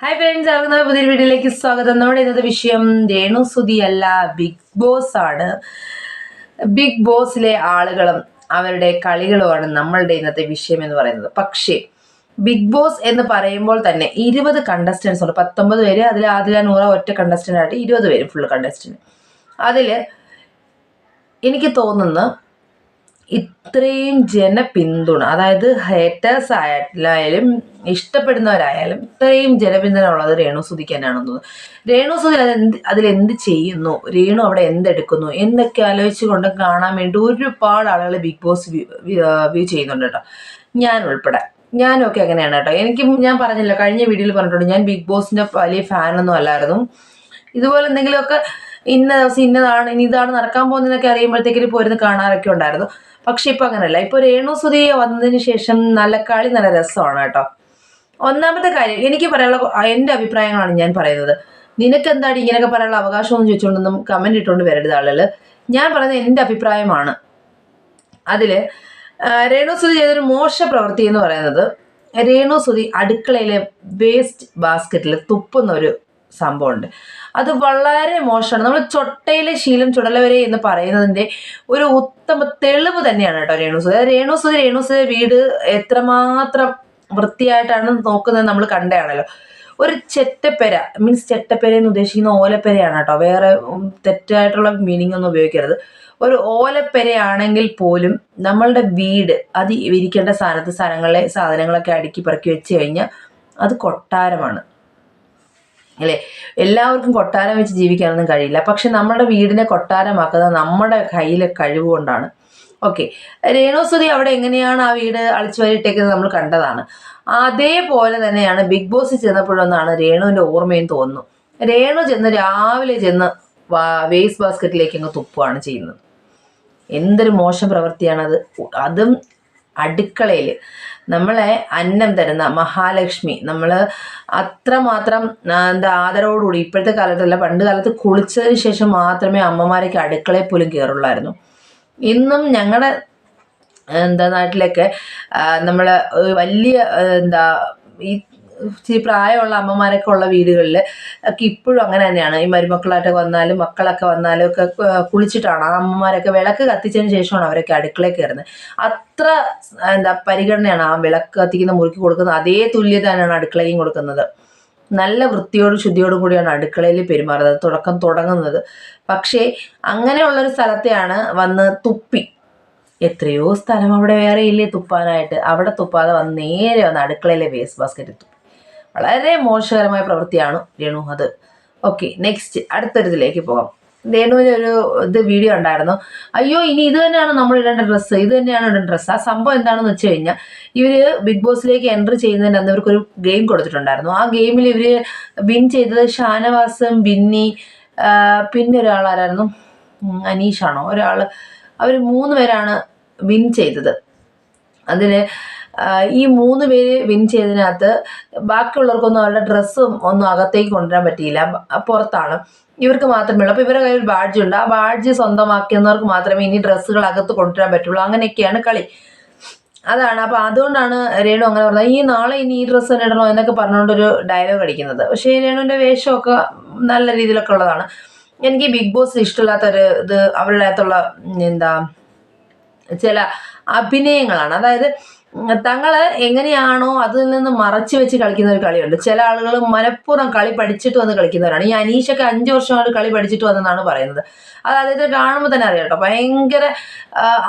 Hi friends എല്ലാവർക്കും പുതിയ വീഡിയോയിലേക്ക് സ്വാഗതം. നമ്മുടെ ഇന്നത്തെ വിഷയം രേണു സുതി അല്ല ബിഗ് ബോസ് ആണ്. ബിഗ് ബോസിലെ ആളുകളും അവരുടെ കളികളുമാണ് നമ്മളുടെ ഇന്നത്തെ വിഷയം എന്ന് പറയുന്നത്. പക്ഷേ ബിഗ് ബോസ് എന്ന് പറയുമ്പോൾ തന്നെ ഇരുപത് കണ്ടസ്റ്റൻസ് ഉണ്ട്. പത്തൊമ്പത് പേര് അതിൽ ആദില നൂറ ഒറ്റ കണ്ടസ്റ്റന്റ് ആയിട്ട് ഇരുപത് പേര് ഫുൾ കണ്ടസ്റ്റന്റ് അതിൽ എനിക്ക് തോന്നുന്നു ഇത്രയും ജനപിന്തുണ അതായത് ഹേറ്റേഴ്സ് ആയാലും ഇഷ്ടപ്പെടുന്നവരായാലും ഇത്രയും ജനപിന്തുണ ഉള്ളത് രേണു സുധിക്കാനാണെന്ന് തോന്നുന്നു രേണു സുധി അതെന്ത് അതിലെന്ത് ചെയ്യുന്നു? രേണു അവിടെ എന്തെടുക്കുന്നു? എന്നൊക്കെ ആലോചിച്ചുകൊണ്ട് കാണാൻ വേണ്ടി ഒരുപാട് ആളുകൾ ബിഗ് ബോസ് വ്യൂ ചെയ്യുന്നുണ്ട് കേട്ടോ. ഞാൻ ഉൾപ്പെടെ. ഞാനൊക്കെ അങ്ങനെയാണ് കേട്ടോ. എനിക്ക് ഞാൻ പറഞ്ഞില്ല കഴിഞ്ഞ വീഡിയോയിൽ പറഞ്ഞിട്ടുണ്ട് ഞാൻ ബിഗ് ബോസിന്റെ വലിയ ഫാനൊന്നും അല്ലായിരുന്നു. ഇതുപോലെ എന്തെങ്കിലുമൊക്കെ ഇന്ന ദിവസം ഇന്നതാണ് ഇനി ഇതാണ് നടക്കാൻ പോകുന്നതെന്നൊക്കെ അറിയുമ്പോഴത്തേക്കും പോരുന്ന് കാണാറൊക്കെ ഉണ്ടായിരുന്നു. പക്ഷെ ഇപ്പൊ അങ്ങനെയല്ല ഇപ്പൊ രേണു സുധി വന്നതിന് ശേഷം നല്ല കളി നല്ല രസമാണ് കേട്ടോ. ഒന്നാമത്തെ കാര്യം എനിക്ക് പറയാനുള്ള എന്റെ അഭിപ്രായങ്ങളാണ് ഞാൻ പറയുന്നത്. നിനക്ക് എന്താണ് ഇങ്ങനെയൊക്കെ പറയാനുള്ള അവകാശം എന്ന് ചോദിച്ചുകൊണ്ടൊന്നും കമന്റ് ഇട്ടുകൊണ്ട് വരരുത് ആളുകൾ ഞാൻ പറയുന്നത് എന്റെ അഭിപ്രായമാണ്. അതിൽ രേണു സുധി ചെയ്തൊരു മോശ പ്രവൃത്തി എന്ന് പറയുന്നത് രേണു സുധി അടുക്കളയിലെ വേസ്റ്റ് ബാസ്ക്കറ്റിൽ തുപ്പുന്ന ഒരു സംഭവമുണ്ട്. അത് വളരെ മോശമാണ്. നമ്മൾ ചൊട്ടയിലെ ശീലം ചുടലവരെ എന്ന് പറയുന്നതിന്റെ ഒരു ഉത്തമ തെളിവ് തന്നെയാണ് കേട്ടോ രേണുസുതി അതായത് രേണുസുതി വീട് എത്രമാത്രം വൃത്തിയായിട്ടാണ് നോക്കുന്നത് നമ്മൾ കണ്ടതാണല്ലോ. ഒരു ചെറ്റപ്പെര മീൻസ് ചെറ്റപ്പെര എന്ന് ഉദ്ദേശിക്കുന്ന ഓലപ്പെരയാണ് കേട്ടോ. വേറെ തെറ്റായിട്ടുള്ള മീനിങ് ഒന്നും ഉപയോഗിക്കരുത്. ഒരു ഓലപ്പെരയാണെങ്കിൽ പോലും നമ്മളുടെ വീട് അത് ഇരിക്കേണ്ട സ്ഥാനത്ത് സാധനങ്ങളെ സാധനങ്ങളൊക്കെ അടുക്കി പെറുക്കി വെച്ച് കഴിഞ്ഞാൽ അത് കൊട്ടാരമാണ്. അല്ലേ? എല്ലാവർക്കും കൊട്ടാരം വെച്ച് ജീവിക്കാനൊന്നും കഴിയില്ല. പക്ഷെ നമ്മുടെ വീടിനെ കൊട്ടാരമാക്കുന്നത് നമ്മുടെ കയ്യിലെ കഴിവ് കൊണ്ടാണ്. ഓക്കെ. രേണുസുതി അവിടെ എങ്ങനെയാണ് ആ വീട് അളിച്ചു വരിട്ടേക്കുന്നത് നമ്മൾ കണ്ടതാണ്. അതേപോലെ തന്നെയാണ് ബിഗ് ബോസ് ചെന്നപ്പോഴൊന്നാണ് രേണുവിന്റെ ഓർമ്മയും തോന്നുന്നു. രേണു ചെന്ന് രാവിലെ ചെന്ന് വേസ്റ്റ് ബാസ്ക്കറ്റിലേക്ക് അങ്ങ് തുപ്പുകയാണ് ചെയ്യുന്നത്. എന്തൊരു മോശം പ്രവൃത്തിയാണത്. അതും അടുക്കളയിൽ നമ്മളെ അന്നം തരുന്ന മഹാലക്ഷ്മി നമ്മൾ അത്രമാത്രം എന്താ ആദരവോടുകൂടി ഇപ്പോഴത്തെ കാലത്തല്ല പണ്ട് കാലത്ത് കുളിച്ചതിന് ശേഷം മാത്രമേ അമ്മമാരൊക്കെ അടുക്കളയിൽ പോലും കയറുള്ളായിരുന്നു ഇന്നും ഞങ്ങളുടെ എന്താ നാട്ടിലൊക്കെ നമ്മൾ വലിയ എന്താ ഈ ഇച്ചിരി പ്രായമുള്ള അമ്മമാരൊക്കെ ഉള്ള വീടുകളിൽ ഒക്കെ ഇപ്പോഴും അങ്ങനെ തന്നെയാണ്. ഈ മരുമക്കളായിട്ടൊക്കെ വന്നാലും മക്കളൊക്കെ വന്നാലും ഒക്കെ കുളിച്ചിട്ടാണ്. ആ അമ്മമാരൊക്കെ വിളക്ക് കത്തിച്ചതിന് ശേഷമാണ് അവരൊക്കെ അടുക്കളയിൽ കയറുന്നത്. അത്ര എന്താ പരിഗണനയാണ് ആ വിളക്ക് കത്തിക്കുന്ന മുറുക്കി കൊടുക്കുന്നത് അതേ തുല്യത തന്നെയാണ് അടുക്കളയും കൊടുക്കുന്നത്. നല്ല വൃത്തിയോടും ശുദ്ധിയോടും കൂടിയാണ് അടുക്കളയിൽ പെരുമാറുന്നത് തുടക്കം തുടങ്ങുന്നത്. പക്ഷേ അങ്ങനെയുള്ളൊരു സ്ഥലത്തെയാണ് വന്ന് തുപ്പി. എത്രയോ സ്ഥലം അവിടെ വേറെ ഇല്ലേ തുപ്പാനായിട്ട്. അവിടെ തുപ്പാതെ വന്ന് നേരെ വന്ന് അടുക്കളയിലെ വേസ്റ്റ് ബാസ്ക്കറ്റിൽ തുപ്പി. വളരെ മോശകരമായ പ്രവൃത്തിയാണ് രേണു അത്. ഓക്കെ നെക്സ്റ്റ് അടുത്തൊരിതിലേക്ക് പോകാം. രേണുവിന് ഒരു ഇത് വീഡിയോ ഉണ്ടായിരുന്നു. അയ്യോ ഇനി ഇത് തന്നെയാണ് നമ്മൾ ഇടേണ്ട ഡ്രസ്സ് ഇത് തന്നെയാണ് ഇടേണ്ട ഡ്രസ്സ് ആ സംഭവം എന്താണെന്ന് വെച്ച് കഴിഞ്ഞാൽ ഇവർ ബിഗ് ബോസിലേക്ക് എൻട്രി ചെയ്യുന്നതിന് അന്ന് ഇവർക്കൊരു ഗെയിം കൊടുത്തിട്ടുണ്ടായിരുന്നു. ആ ഗെയിമിൽ ഇവർ വിൻ ചെയ്തത് ഷാനവാസും ബിന്നി പിന്നെ ഒരാളാരായിരുന്നു അനീഷാണോ ഒരാൾ അവർ മൂന്ന് പേരാണ് വിൻ ചെയ്തത്. അതിൽ ഈ മൂന്ന് പേര് വിൻ ചെയ്തതിനകത്ത് ബാക്കിയുള്ളവർക്കൊന്നും അവരുടെ ഡ്രസ്സും ഒന്നും അകത്തേക്ക് കൊണ്ടുവരാൻ പറ്റിയില്ല. പുറത്താണ്. ഇവർക്ക് മാത്രമേ ഉള്ളൂ അപ്പോൾ ഇവരുടെ കയ്യിൽ ബാഡ്ജ് ഉണ്ട് ആ ബാഡ്ജ് സ്വന്തമാക്കുന്നവർക്ക് മാത്രമേ ഇനി ഡ്രസ്സുകൾ അകത്ത് കൊണ്ടുവരാൻ പറ്റുള്ളൂ. അങ്ങനെയൊക്കെയാണ് കളി. അതാണ്. അപ്പോൾ അതുകൊണ്ടാണ് രേണു അങ്ങനെ പറഞ്ഞത്. ഈ നാളെ ഇനി ഈ ഡ്രസ്സ് തന്നെ ഇടണോ എന്നൊക്കെ പറഞ്ഞുകൊണ്ടൊരു ഡയലോഗ് അടിക്കുന്നത്. പക്ഷേ രേണുവിന്റെ വേഷമൊക്കെ നല്ല രീതിയിലൊക്കെ ഉള്ളതാണ്. എനിക്ക് ബിഗ് ബോസ് ഇഷ്ടമില്ലാത്തൊരു ഇത് അവരുടെ അകത്തുള്ള എന്താ ചില അഭിനയങ്ങളാണ്. അതായത് തങ്ങൾ എങ്ങനെയാണോ അതിൽ നിന്ന് മറച്ചു വെച്ച് കളിക്കുന്ന ഒരു കളിയുണ്ട്. ചില ആളുകൾ മനഃപൂർവം കളി പഠിച്ചിട്ട് വന്ന് കളിക്കുന്നവരാണ്. ഈ അനീഷൊക്കെ അഞ്ച് വർഷമായിട്ട് കളി പഠിച്ചിട്ട് വന്നെന്നാണ് പറയുന്നത്. അത് അദ്ദേഹത്തെ കാണുമ്പോൾ തന്നെ അറിയാം കേട്ടോ. ഭയങ്കര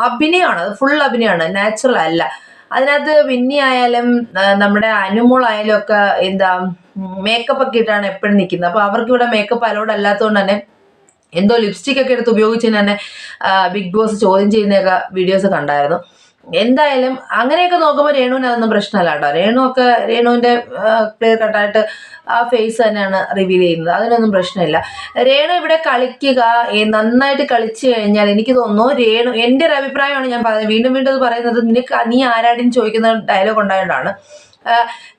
അഭിനയമാണ്. അത് ഫുൾ അഭിനയമാണ്. നാച്ചുറൽ അല്ല. അതിനകത്ത് വിന്നി ആയാലും നമ്മുടെ അനുമോളായാലും ഒക്കെ എന്താ മേക്കപ്പ് ഒക്കെ ഇട്ടാണ് എപ്പോഴും നിൽക്കുന്നത്. അപ്പോൾ അവർക്ക് ഇവിടെ മേക്കപ്പ് അലോഡ് അല്ലാത്തതുകൊണ്ട് തന്നെ എന്തോ ലിപ്സ്റ്റിക് ഒക്കെ എടുത്ത് ഉപയോഗിച്ച് തന്നെ ബിഗ് ബോസ് ചോദ്യം ചെയ്യുന്നൊക്കെ വീഡിയോസ് കണ്ടായിരുന്നു. എന്തായാലും അങ്ങനെയൊക്കെ നോക്കുമ്പോൾ രേണുവിന് അതൊന്നും പ്രശ്നമല്ല കേട്ടോ. രേണു ഒക്കെ രേണുവിന്റെ ക്ലിയർ കട്ടായിട്ട് ആ ഫേസ് തന്നെയാണ് റിവീൽ ചെയ്യുന്നത്. അതിനൊന്നും പ്രശ്നമില്ല. രേണു ഇവിടെ കളിക്കുക നന്നായിട്ട് കളിച്ചു കഴിഞ്ഞാൽ എനിക്ക് തോന്നുന്നു രേണു എന്റെ ഒരു അഭിപ്രായമാണ് ഞാൻ പറയുന്നത്. വീണ്ടും വീണ്ടും അത് പറയുന്നത് നിനക്ക് നീ ആരാടിന്ന് ചോദിക്കുന്ന ഡയലോഗ് ഉണ്ടായതുകൊണ്ടാണ്.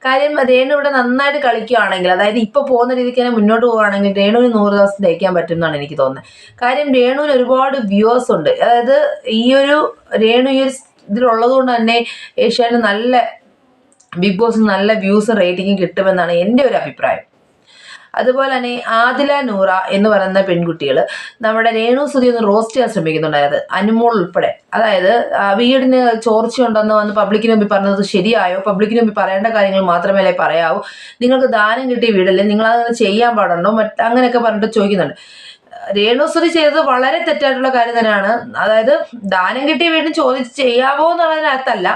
കാര്യം രേണു ഇവിടെ നന്നായിട്ട് കളിക്കുകയാണെങ്കിൽ അതായത് ഇപ്പോൾ പോകുന്ന രീതിക്ക് തന്നെ മുന്നോട്ട് പോവുകയാണെങ്കിൽ രേണുവിന് നൂറ് ദിവസം ജയിക്കാൻ പറ്റും എന്നാണ് എനിക്ക് തോന്നുന്നത്. കാര്യം രേണുവിന് ഒരുപാട് വ്യൂവേഴ്സ് ഉണ്ട്. അതായത് ഈ ഒരു രേണു ഈ ഒരു ഇതിലുള്ളത് കൊണ്ട് തന്നെ ഏഷ്യാന് നല്ല ബിഗ് ബോസ് നല്ല വ്യൂസും റേറ്റിംഗും കിട്ടുമെന്നാണ് എന്റെ ഒരു അഭിപ്രായം. അതുപോലെ തന്നെ ആദില നൂറ എന്ന് പറയുന്ന പെൺകുട്ടികൾ നമ്മുടെ രേണു സുധി ഒന്ന് റോസ്റ്റ് ചെയ്യാൻ ശ്രമിക്കുന്നുണ്ടായത് അനുമോൾ ഉൾപ്പെടെ. അതായത് വീടിന് ചോർച്ചയുണ്ടെന്ന് വന്ന് പബ്ലിക്കിന് മുമ്പിൽ പറഞ്ഞത് ശരിയായോ? പബ്ലിക്കിന് മുമ്പിൽ പറയേണ്ട കാര്യങ്ങൾ മാത്രമേ പറയാവൂ? നിങ്ങൾക്ക് ദാനം കിട്ടിയ വീടല്ലേ? നിങ്ങൾ ചെയ്യാൻ പാടുണ്ടോ? മറ്റ് അങ്ങനെയൊക്കെ പറഞ്ഞിട്ട് ചോദിക്കുന്നുണ്ട്. രേണുസുതി ചെയ്തത് വളരെ തെറ്റായിട്ടുള്ള കാര്യം തന്നെയാണ്. അതായത് ദാനം കിട്ടിയ വീണ്ടും ചോദിച്ച് ചെയ്യാവോ എന്നുള്ളതിനകത്തല്ല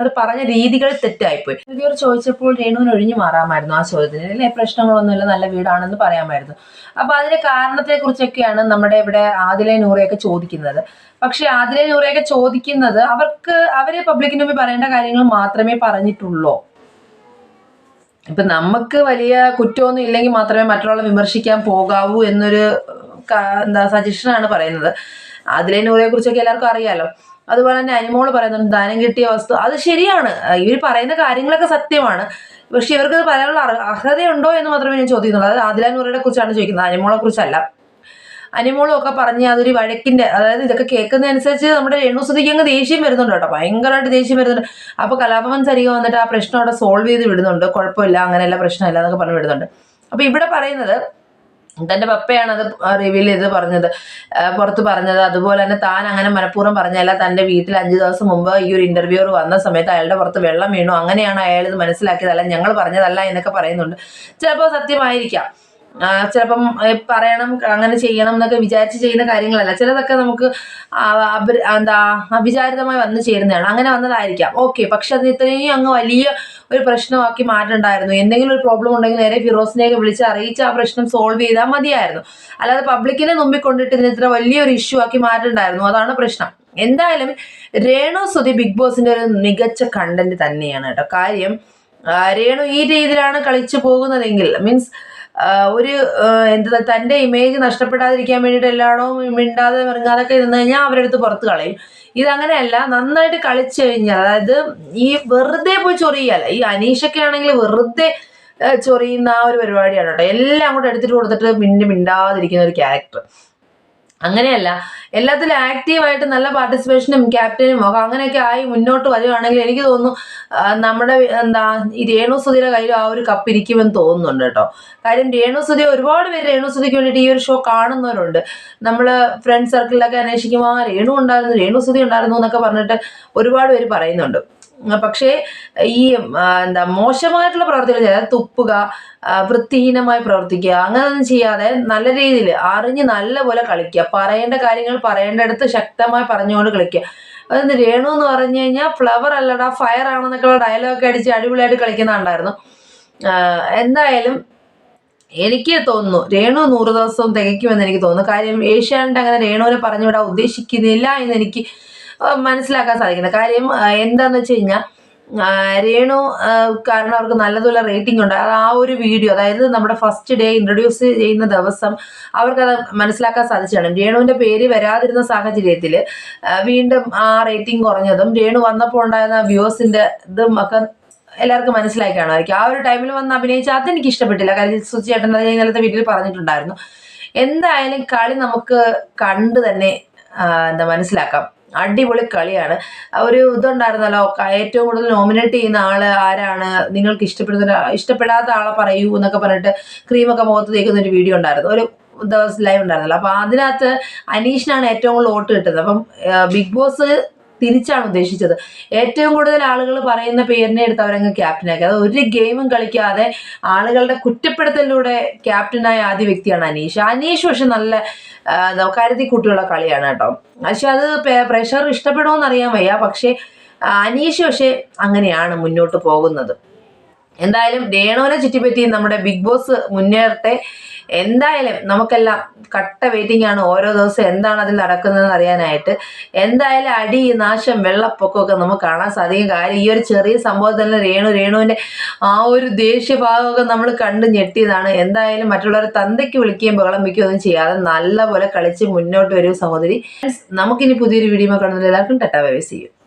അത് പറഞ്ഞ രീതികൾ തെറ്റായിപ്പോയി. ഇവർ ചോദിച്ചപ്പോൾ രേണുവിന് ഒഴിഞ്ഞു മാറാമായിരുന്നു ആ ചോദ്യത്തിന്. അല്ലെ പ്രശ്നങ്ങളൊന്നുമില്ല നല്ല വീടാണെന്ന് പറയാമായിരുന്നു. അപ്പൊ അതിന്റെ കാരണത്തെ കുറിച്ചൊക്കെയാണ് നമ്മുടെ ഇവിടെ ആദിലെ നൂറയൊക്കെ ചോദിക്കുന്നത്. പക്ഷെ ആദിലെ നൂറയൊക്കെ ചോദിക്കുന്നത് അവർക്ക് അവരെ പബ്ലിക്കിന് മുമ്പിൽ പറയേണ്ട കാര്യങ്ങൾ മാത്രമേ പറഞ്ഞിട്ടുള്ളൂ. ഇപ്പൊ നമുക്ക് വലിയ കുറ്റമൊന്നും ഇല്ലെങ്കിൽ മാത്രമേ മറ്റുള്ള വിമർശിക്കാൻ പോകാവൂ എന്നൊരു എന്താ സജഷനാണ് പറയുന്നത്. അതിലെ കുറിച്ചൊക്കെ എല്ലാവർക്കും അറിയാലോ. അതുപോലെ തന്നെ അനിമോൾ പറയുന്നുണ്ട് ദാനം കിട്ടിയ വസ്തു അത് ശരിയാണ്. ഇവർ പറയുന്ന കാര്യങ്ങളൊക്കെ സത്യമാണ്. പക്ഷെ ഇവർക്ക് പറയാനുള്ള അർഹ- അർഹതയുണ്ടോ എന്ന് മാത്രമേ ഞാൻ ചോദിക്കുന്നുള്ളൂ. അത് ആദില നൂറയുടെ കുറിച്ചാണ് ചോദിക്കുന്നത്. അനിമോളെ കുറിച്ചല്ല. അനിമോളും ഒക്കെ പറഞ്ഞ് അതൊരു വഴക്കിന്റെ അതായത് ഇതൊക്കെ കേൾക്കുന്നതനുസരിച്ച് നമ്മുടെ രേണുസുതിക്ക് അങ്ങ് ദേഷ്യം വരുന്നുണ്ട് കേട്ടോ. ഭയങ്കരമായിട്ട് ദേഷ്യം വരുന്നുണ്ട്. അപ്പൊ കലാഭവൻ സരിക വന്നിട്ട് ആ പ്രശ്നം അവിടെ സോൾവ് ചെയ്ത് വിടുന്നുണ്ട്. കുഴപ്പമില്ല അങ്ങനെയല്ല പ്രശ്നമില്ല എന്നൊക്കെ പറഞ്ഞ് വിടുന്നുണ്ട്. അപ്പോൾ ഇവിടെ പറയുന്നത് തന്റെ പപ്പയാണ് അത് റിവീൽ ചെയ്ത് പറഞ്ഞത്. പുറത്ത് പറഞ്ഞത്. അതുപോലെ തന്നെ താൻ അങ്ങനെ മനഃപൂർവം പറഞ്ഞല്ല തന്റെ വീട്ടിൽ അഞ്ച് ദിവസം മുമ്പ് ഈ ഒരു ഇന്റർവ്യൂർ വന്ന സമയത്ത് അയാളുടെ പുറത്ത് വെള്ളം വീണു. അങ്ങനെയാണ് അയാൾ ഇത് മനസ്സിലാക്കിയതല്ല ഞങ്ങൾ പറഞ്ഞതല്ല എന്നൊക്കെ പറയുന്നുണ്ട്. ചിലപ്പോൾ സത്യമായിരിക്കാം. ചിലപ്പം പറയണം അങ്ങനെ ചെയ്യണം എന്നൊക്കെ വിചാരിച്ച് ചെയ്യുന്ന കാര്യങ്ങളല്ല. ചിലതൊക്കെ നമുക്ക് എന്താ അവിചാരിതമായി വന്നു ചേരുന്നതാണ്. അങ്ങനെ വന്നതായിരിക്കാം. ഓക്കെ പക്ഷെ അത് ഇത്രയും അങ്ങ് വലിയ ഒരു പ്രശ്നമാക്കി മാറ്റണ്ടായിരുന്നു. എന്തെങ്കിലും ഒരു പ്രോബ്ലം ഉണ്ടെങ്കിൽ നേരെ ഫിറോസിനെയൊക്കെ വിളിച്ച് അറിയിച്ച് ആ പ്രശ്നം സോൾവ് ചെയ്താൽ മതിയായിരുന്നു. അല്ലാതെ പബ്ലിക്കിനെ മുമ്പിൽ കൊണ്ടിട്ട് ഇതിന് ഇത്ര വലിയൊരു ഇഷ്യൂ ആക്കി മാറ്റണ്ടായിരുന്നു. അതാണ് പ്രശ്നം. എന്തായാലും രേണു സുധി ബിഗ് ബോസിന്റെ ഒരു മികച്ച കണ്ടന്റ് തന്നെയാണ് കേട്ടോ. കാര്യം രേണു ഈ രീതിയിലാണ് കളിച്ചു പോകുന്നതെങ്കിൽ മീൻസ് ഒരു എന്താ തന്റെ ഇമേജ് നഷ്ടപ്പെടാതിരിക്കാൻ വേണ്ടിയിട്ട് എല്ലായിടവും മിണ്ടാതെ ഇറങ്ങാതൊക്കെ ഇരുന്ന് കഴിഞ്ഞാൽ അവരുടെ അടുത്ത് പുറത്ത് കളയും. ഇതങ്ങനെയല്ല നന്നായിട്ട് കളിച്ചു കഴിഞ്ഞാൽ അതായത് ഈ വെറുതെ പോയി ചൊറിയല്ല ഈ അനീഷൊക്കെ ആണെങ്കിൽ വെറുതെ ചൊറിയുന്ന ആ ഒരു പരിപാടിയാണ് കേട്ടോ. എല്ലാം കൂടെ എടുത്തിട്ട് കൊടുത്തിട്ട് മിണ്ടി മിണ്ടാതിരിക്കുന്ന ഒരു ക്യാരക്ടർ അങ്ങനെയല്ല. എല്ലാത്തിലും ആക്റ്റീവായിട്ട് നല്ല പാർട്ടിസിപ്പേഷനും ക്യാപ്റ്റനും ഒക്കെ അങ്ങനെയൊക്കെ ആയി മുന്നോട്ട് വരികയാണെങ്കിൽ എനിക്ക് തോന്നുന്നു നമ്മുടെ എന്താ ഈ രേണു കയ്യിലും ആ ഒരു കപ്പ് ഇരിക്കുമെന്ന് തോന്നുന്നുണ്ട് കേട്ടോ. കാര്യം രേണു സുധി ഒരുപാട് പേര് രേണു സുധിക്ക് വേണ്ടിയിട്ട് ഈ ഒരു ഷോ കാണുന്നവരുണ്ട്. നമ്മൾ ഫ്രണ്ട് സർക്കിളിലൊക്കെ അന്വേഷിക്കുമ്പോൾ ആ രേണു ഉണ്ടായിരുന്നു രേണു സുധി ഉണ്ടായിരുന്നു എന്നൊക്കെ പറഞ്ഞിട്ട് ഒരുപാട് പേര് പറയുന്നുണ്ട്. പക്ഷേ ഈ എന്താ മോശമായിട്ടുള്ള പ്രവർത്തികൾ ചെയ്യാതെ തുപ്പുക വൃത്തിഹീനമായി പ്രവർത്തിക്കുക അങ്ങനെയൊന്നും ചെയ്യാതെ നല്ല രീതിയിൽ അറിഞ്ഞ് നല്ലപോലെ കളിക്കുക പറയേണ്ട കാര്യങ്ങൾ പറയേണ്ടടുത്ത് ശക്തമായി പറഞ്ഞുകൊണ്ട് കളിക്കുക. അതെന്ത് രേണു എന്ന് പറഞ്ഞു കഴിഞ്ഞാൽ ഫ്ലവർ അല്ലടാ ഫയർ ആണെന്നൊക്കെയുള്ള ഡയലോഗ് അടിച്ച് അടിപൊളിയായിട്ട് കളിക്കുന്ന കണ്ടായിരുന്നു എന്തായാലും എനിക്ക് തോന്നുന്നു രേണു നൂറ് ദിവസവും തികയ്ക്കുമെന്ന് എനിക്ക് തോന്നുന്നു. കാര്യം ഏഷ്യാനെറ്റ് അങ്ങനെ രേണുവിനെ പറഞ്ഞുവിടാൻ ഉദ്ദേശിക്കുന്നില്ല എന്ന് എനിക്ക് മനസ്സിലാക്കാൻ സാധിക്കുന്നത്. കാര്യം എന്താന്ന് വെച്ച് കഴിഞ്ഞാൽ രേണു കാരണം അവർക്ക് നല്ലതുപോലെ റേറ്റിംഗ് ഉണ്ട്. അത് ആ ഒരു വീഡിയോ അതായത് നമ്മുടെ ഫസ്റ്റ് ഡേ ഇൻട്രൊഡ്യൂസ് ചെയ്യുന്ന ദിവസം അവർക്കത് മനസ്സിലാക്കാൻ സാധിച്ചാണ് രേണുവിന്റെ പേര് വരാതിരുന്ന സാഹചര്യത്തിൽ വീണ്ടും ആ റേറ്റിംഗ് കുറഞ്ഞതും രേണു വന്നപ്പോൾ ഉണ്ടായിരുന്ന വ്യൂവേഴ്സിന്റെ ഇതും ഒക്കെ എല്ലാവർക്കും മനസ്സിലായി കാണുമായിരിക്കും. ആ ഒരു ടൈമിൽ വന്ന് അഭിനയിച്ച അതെനിക്ക് ഇഷ്ടപ്പെട്ടില്ല. കാര്യം സുചേട്ടൻ അത് ഇന്നലത്തെ വീട്ടിൽ പറഞ്ഞിട്ടുണ്ടായിരുന്നു. എന്തായാലും കളി നമുക്ക് കണ്ട് തന്നെ എന്താ മനസ്സിലാക്കാം. അടിപൊളി കളിയാണ്. ഒരു ഇതുണ്ടായിരുന്നല്ലോ ഏറ്റവും കൂടുതൽ നോമിനേറ്റ് ചെയ്യുന്ന ആൾ ആരാണ്? നിങ്ങൾക്ക് ഇഷ്ടപ്പെടുന്ന ഇഷ്ടപ്പെടാത്ത ആളെ പറയൂ എന്നൊക്കെ പറഞ്ഞിട്ട് ക്രീമൊക്കെ മുഖത്ത് തേക്കുന്ന ഒരു വീഡിയോ ഉണ്ടായിരുന്നു. ഒരു ദിവസം ലൈവ് ഉണ്ടായിരുന്നല്ലോ. അപ്പൊ അതിനകത്ത് അനീഷിനാണ് ഏറ്റവും കൂടുതൽ വോട്ട് കിട്ടുന്നത്. അപ്പം ബിഗ് ബോസ് തിരിച്ചാണ് ഉദ്ദേശിച്ചത്. ഏറ്റവും കൂടുതൽ ആളുകൾ പറയുന്ന പേരിനെ എടുത്ത് അവരങ്ങ് ക്യാപ്റ്റനാക്കി അത് ഒരു ഗെയിമും കളിക്കാതെ ആളുകളുടെ കുറ്റപ്പെടുത്തലിലൂടെ ക്യാപ്റ്റനായ ആദ്യ വ്യക്തിയാണ് അനീഷ്. അനീഷ് പക്ഷെ നല്ല കരുതി കുട്ടിയുള്ള കളിയാണ് കേട്ടോ. പക്ഷെ അത് പ്രഷർ ഇഷ്ടപ്പെടുമോ അറിയാൻ വയ്യ. പക്ഷേ അനീഷ് പക്ഷേ അങ്ങനെയാണ് മുന്നോട്ട് പോകുന്നത്. എന്തായാലും രേണുവിനെ ചുറ്റിപ്പറ്റി നമ്മുടെ ബിഗ് ബോസ് മുന്നേറട്ടെ. എന്തായാലും നമുക്കെല്ലാം കട്ട വെയിറ്റിംഗ് ആണ്. ഓരോ ദിവസം എന്താണ് അതിൽ നടക്കുന്നതെന്ന് അറിയാനായിട്ട്. എന്തായാലും അടി നാശം വെള്ളപ്പൊക്കമൊക്കെ നമുക്ക് കാണാൻ സാധിക്കും. കാര്യം ഈ ഒരു ചെറിയ സംഭവത്തിൽ തന്നെ രേണു രേണുവിന്റെ ആ ഒരു ദേഷ്യഭാഗമൊക്കെ നമ്മൾ കണ്ട് ഞെട്ടിയതാണ്. എന്തായാലും മറ്റുള്ളവരെ തന്തയ്ക്ക് വിളിക്കുകയും ബഹളം വയ്ക്കുകയും ഒന്നും ചെയ്യാതെ നല്ലപോലെ കളിച്ച് മുന്നോട്ട് വരും സഹോദരി. നമുക്കിനി പുതിയൊരു വീഡിയോ കാണുന്നില്ല എല്ലാവർക്കും ടെട്ടാ ബൈ ചെയ്യും